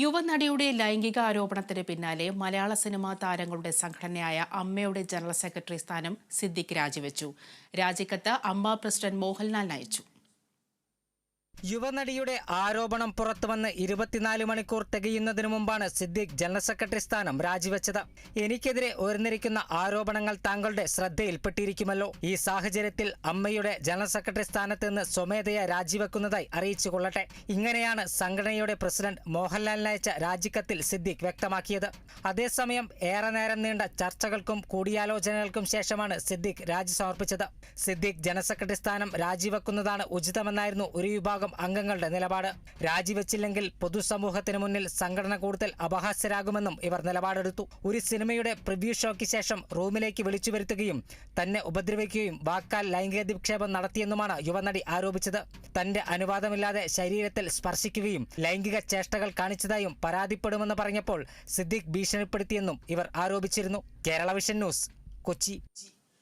യുവനടിയുടെ ലൈംഗിക ആരോപണത്തിന് പിന്നാലെ മലയാള സിനിമാ താരങ്ങളുടെ സംഘടനയായ അമ്മയുടെ ജനറൽ സെക്രട്ടറി സ്ഥാനം സിദ്ദിഖ് രാജിവെച്ചു. രാജിക്കത്ത് അമ്മ പ്രസിഡന്റ് മോഹൻലാൽ അയച്ചു യുവനടിയുടെ ആരോപണം പുറത്തുവന്ന് ഇരുപത്തിനാല് മണിക്കൂർ തികയുന്നതിനു മുമ്പാണ് സിദ്ദിഖ് ജനറൽ സെക്രട്ടറി സ്ഥാനം രാജിവെച്ചത്. എനിക്കെതിരെ ഉയർന്നിരിക്കുന്ന ആരോപണങ്ങൾ താങ്കളുടെ ശ്രദ്ധയിൽപ്പെട്ടിരിക്കുമല്ലോ. ഈ സാഹചര്യത്തിൽ അമ്മയുടെ ജനറൽ സെക്രട്ടറി സ്ഥാനത്ത് നിന്ന് സ്വമേധയാ രാജിവെക്കുന്നതായി അറിയിച്ചു കൊള്ളട്ടെ. ഇങ്ങനെയാണ് സംഘടനയുടെ പ്രസിഡന്റ് മോഹൻലാലിനയച്ച രാജിക്കത്തിൽ സിദ്ദിഖ് വ്യക്തമാക്കിയത്. അതേസമയം ഏറെ നേരം നീണ്ട ചർച്ചകൾക്കും കൂടിയാലോചനകൾക്കും ശേഷമാണ് സിദ്ദിഖ് രാജി സമർപ്പിച്ചത്. സിദ്ദിഖ് ജനറൽ സെക്രട്ടറി സ്ഥാനം രാജിവെക്കുന്നതാണ് ഉചിതമെന്നായിരുന്നു ഒരു വിഭാഗം അംഗങ്ങളുടെ നിലപാട്. രാജിവെച്ചില്ലെങ്കിൽ പൊതുസമൂഹത്തിന് മുന്നിൽ സംഘടന കൂടുതൽ അപഹാസ്യരാകുമെന്നും ഇവർ നിലപാടെടുത്തു. ഒരു സിനിമയുടെ പ്രിവ്യൂ ഷോയ്ക്ക് ശേഷം റൂമിലേക്ക് വിളിച്ചു വരുത്തുകയും തന്നെ ഉപദ്രവിക്കുകയും വാക്കാൽ ലൈംഗികാധിക്ഷേപം നടത്തിയെന്നുമാണ് യുവനടി ആരോപിച്ചത്. തന്റെ അനുവാദമില്ലാതെ ശരീരത്തിൽ സ്പർശിക്കുകയും ലൈംഗിക ചേഷ്ടകൾ കാണിച്ചതായും പരാതിപ്പെടുമെന്ന് പറഞ്ഞപ്പോൾ സിദ്ദിഖ് ഭീഷണിപ്പെടുത്തിയെന്നും ഇവർ ആരോപിച്ചിരുന്നു. Kerala vision news Kochi.